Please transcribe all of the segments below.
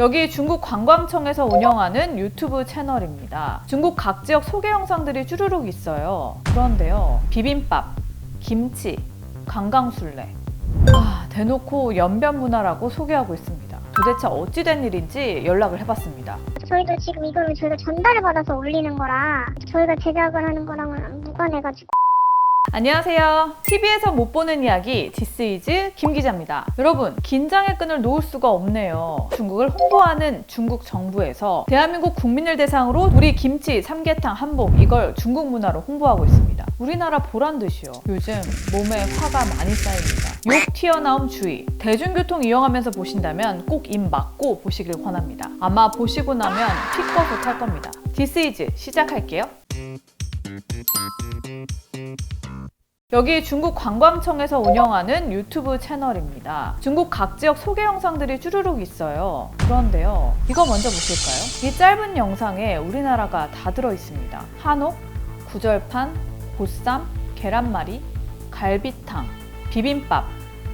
여기 중국 관광청에서 운영하는 유튜브 채널입니다. 중국 각 지역 소개 영상들이 쭈루룩 있어요. 그런데요, 비빔밥, 김치, 관광술래. 아, 대놓고 연변 문화라고 소개하고 있습니다. 도대체 어찌된 일인지 연락을 해봤습니다. 저희도 지금 이거를 저희가 전달을 받아서 올리는 거라 저희가 제작을 하는 거랑은 무관해가지고 안녕하세요. TV에서 못 보는 이야기 디스이즈 김 기자입니다. 여러분, 긴장의 끈을 놓을 수가 없네요. 중국을 홍보하는 중국 정부에서 대한민국 국민을 대상으로 우리 김치, 삼계탕, 한복 이걸 중국 문화로 홍보하고 있습니다. 우리나라 보란 듯이요. 요즘 몸에 화가 많이 쌓입니다. 욕 튀어나옴 주의. 대중교통 이용하면서 보신다면 꼭 입 막고 보시길 권합니다. 아마 보시고 나면 피 꺼서 탈 겁니다. 디스이즈 시작할게요. 여기 중국 관광청에서 운영하는 유튜브 채널입니다. 중국 각 지역 소개 영상들이 쭈루룩 있어요. 그런데요, 이거 먼저 보실까요? 이 짧은 영상에 우리나라가 다 들어 있습니다. 한옥, 구절판, 보쌈, 계란말이, 갈비탕, 비빔밥,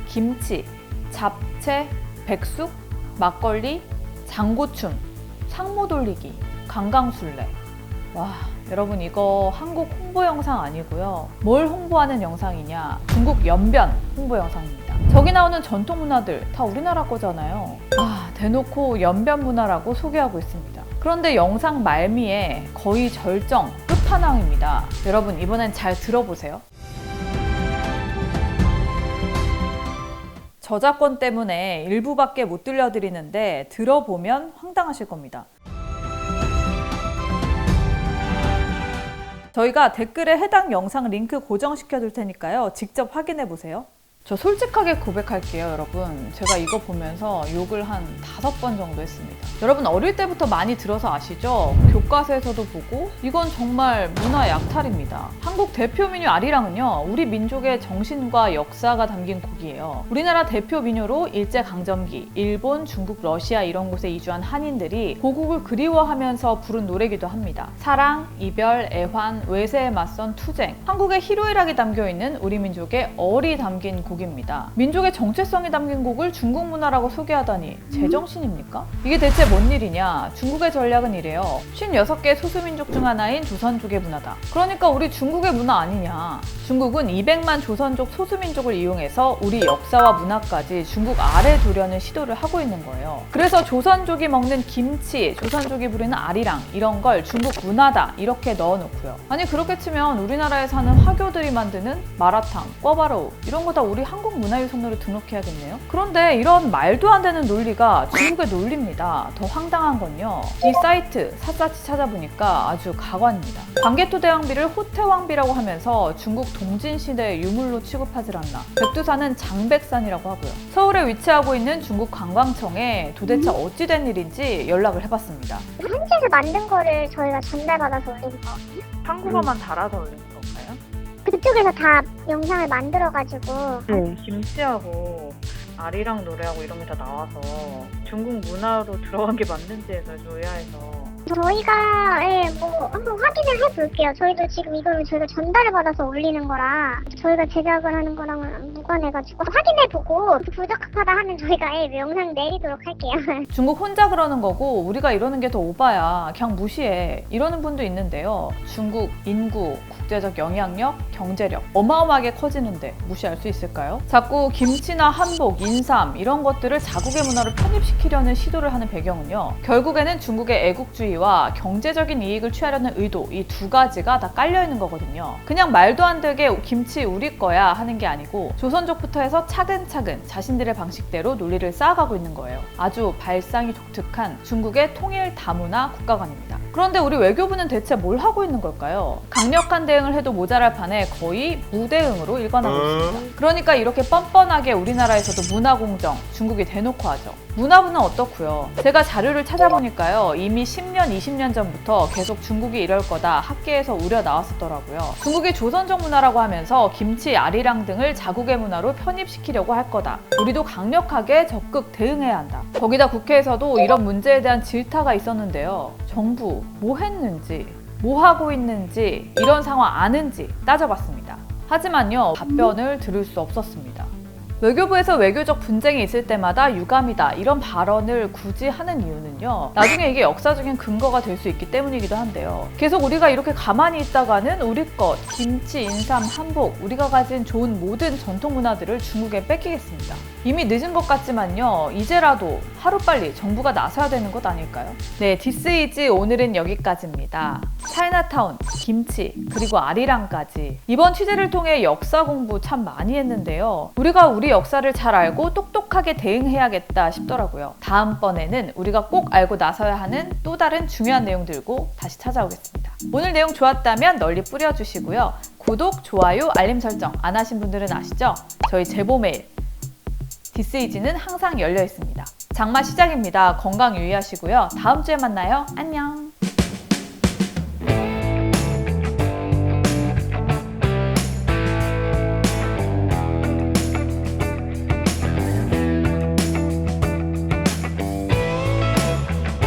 김치, 잡채, 백숙, 막걸리, 장고춤, 상모 돌리기, 관광술래. 와, 여러분 이거 한국 홍보 영상 아니고요. 뭘 홍보하는 영상이냐? 중국 연변 홍보 영상입니다. 저기 나오는 전통 문화들 다 우리나라 거잖아요. 아, 대놓고 연변 문화라고 소개하고 있습니다. 그런데 영상 말미에 거의 절정 끝판왕입니다. 여러분 이번엔 잘 들어보세요. 저작권 때문에 일부밖에 못 들려드리는데 들어보면 황당하실 겁니다. 저희가 댓글에 해당 영상 링크 고정시켜 둘 테니까요. 직접 확인해 보세요. 저 솔직하게 고백할게요, 여러분. 제가 이거 보면서 욕을 한 다섯 번 정도 했습니다. 여러분 어릴 때부터 많이 들어서 아시죠? 교과서에서도 보고 이건 정말 문화 약탈입니다. 한국 대표 민요 아리랑은요, 우리 민족의 정신과 역사가 담긴 곡이에요. 우리나라 대표 민요로 일제 강점기, 일본, 중국, 러시아 이런 곳에 이주한 한인들이 고국을 그리워하면서 부른 노래기도 합니다. 사랑, 이별, 애환, 외세에 맞선 투쟁, 한국의 희로애락이 담겨 있는 우리 민족의 얼이 담긴 곡 입니다. 민족의 정체성이 담긴 곡을 중국 문화라고 소개하다니 제정신입니까? 이게 대체 뭔 일이냐? 중국의 전략은 이래요. 56개 소수민족 중 하나인 조선족의 문화다. 그러니까 우리 중국의 문화 아니냐? 중국은 200만 조선족 소수민족을 이용해서 우리 역사와 문화까지 중국 아래 두려는 시도를 하고 있는 거예요. 그래서 조선족이 먹는 김치, 조선족이 부리는 아리랑 이런 걸 중국 문화다 이렇게 넣어놓고요. 아니 그렇게 치면 우리나라에 사는 화교들이 만드는 마라탕, 꿔바로우 이런 거 다 우리 한국 문화유산으로 등록해야겠네요. 그런데 이런 말도 안 되는 논리가 중국의 논리입니다. 더 황당한 건요. 이 사이트 샅샅이 찾아보니까 아주 가관입니다. 광개토 대왕비를 호태왕비라고 하면서 중국 동진시대의 유물로 취급하질 않나. 백두산은 장백산이라고 하고요. 서울에 위치하고 있는 중국 관광청에 도대체 어찌된 일인지 연락을 해봤습니다. 현지에서 만든 거를 저희가 전달받아서 올린 거 한국어만 달아서 올린? 그쪽에서 다 영상을 만들어가지고 네. 김치하고 아리랑 노래하고 이런 게 다 나와서 중국 문화로 들어간 게 맞는지 해서 조회해서 저희가 예, 뭐 한번 확인을 해볼게요. 저희도 지금 이거를 저희가 전달을 받아서 올리는 거라 저희가 제작을 하는 거랑은 무관해가지고 확인해보고 부적합하다 하면 저희가 예, 영상 내리도록 할게요. 중국 혼자 그러는 거고 우리가 이러는 게 더 오바야 그냥 무시해 이러는 분도 있는데요 중국 인구 국제적 영향력 경제력 어마어마하게 커지는데 무시할 수 있을까요? 자꾸 김치나 한복 인삼 이런 것들을 자국의 문화로 편입시키려는 시도를 하는 배경은요 결국에는 중국의 애국주의와 경제적인 이익을 취하려는 의도 이 두 가지가 다 깔려 있는 거거든요 그냥 말도 안 되게 김치 우리 거야 하는 게 아니고 조선족부터 해서 차근차근 자신들의 방식대로 논리를 쌓아가고 있는 거예요 아주 발상이 독특한 중국의 통일 다문화 국가관입니다. 그런데 우리 외교부는 대체 뭘 하고 있는 걸까요? 강력한 대응을 해도 모자랄 판에 거의 무대응으로 일관하고 있습니다. 그러니까 이렇게 뻔뻔하게 우리나라에서도 문화공정 중국이 대놓고 하죠. 문화부는 어떻고요? 제가 자료를 찾아보니까요. 이미 10년, 20년 전부터 계속 중국이 이럴 거다 학계에서 우려 나왔었더라고요. 중국이 조선적 문화라고 하면서 김치, 아리랑 등을 자국의 문화로 편입시키려고 할 거다. 우리도 강력하게 적극 대응해야 한다. 거기다 국회에서도 이런 문제에 대한 질타가 있었는데요. 정부 뭐 했는지, 뭐 하고 있는지, 이런 상황 아는지 따져봤습니다. 하지만요, 답변을 들을 수 없었습니다. 외교부에서 외교적 분쟁이 있을 때마다 유감이다 이런 발언을 굳이 하는 이유는요. 나중에 이게 역사적인 근거가 될 수 있기 때문이기도 한데요. 계속 우리가 이렇게 가만히 있다가는 우리 것, 김치, 인삼, 한복, 우리가 가진 좋은 모든 전통 문화들을 중국에 뺏기겠습니다. 이미 늦은 것 같지만요. 이제라도 하루빨리 정부가 나서야 되는 것 아닐까요? 네, 디스이지 오늘은 여기까지입니다. 차이나타운, 김치, 그리고 아리랑까지. 이번 취재를 통해 역사 공부 참 많이 했는데요. 우리가 우리 역사를 잘 알고 똑똑하게 대응해야겠다 싶더라고요. 다음번에는 우리가 꼭 알고 나서야 하는 또 다른 중요한 내용 들고 다시 찾아오겠습니다. 오늘 내용 좋았다면 널리 뿌려주시고요. 구독, 좋아요, 알림 설정 안 하신 분들은 아시죠? 저희 제보 메일 디스이지는 항상 열려 있습니다. 장마 시작입니다. 건강 유의하시고요. 다음 주에 만나요. 안녕.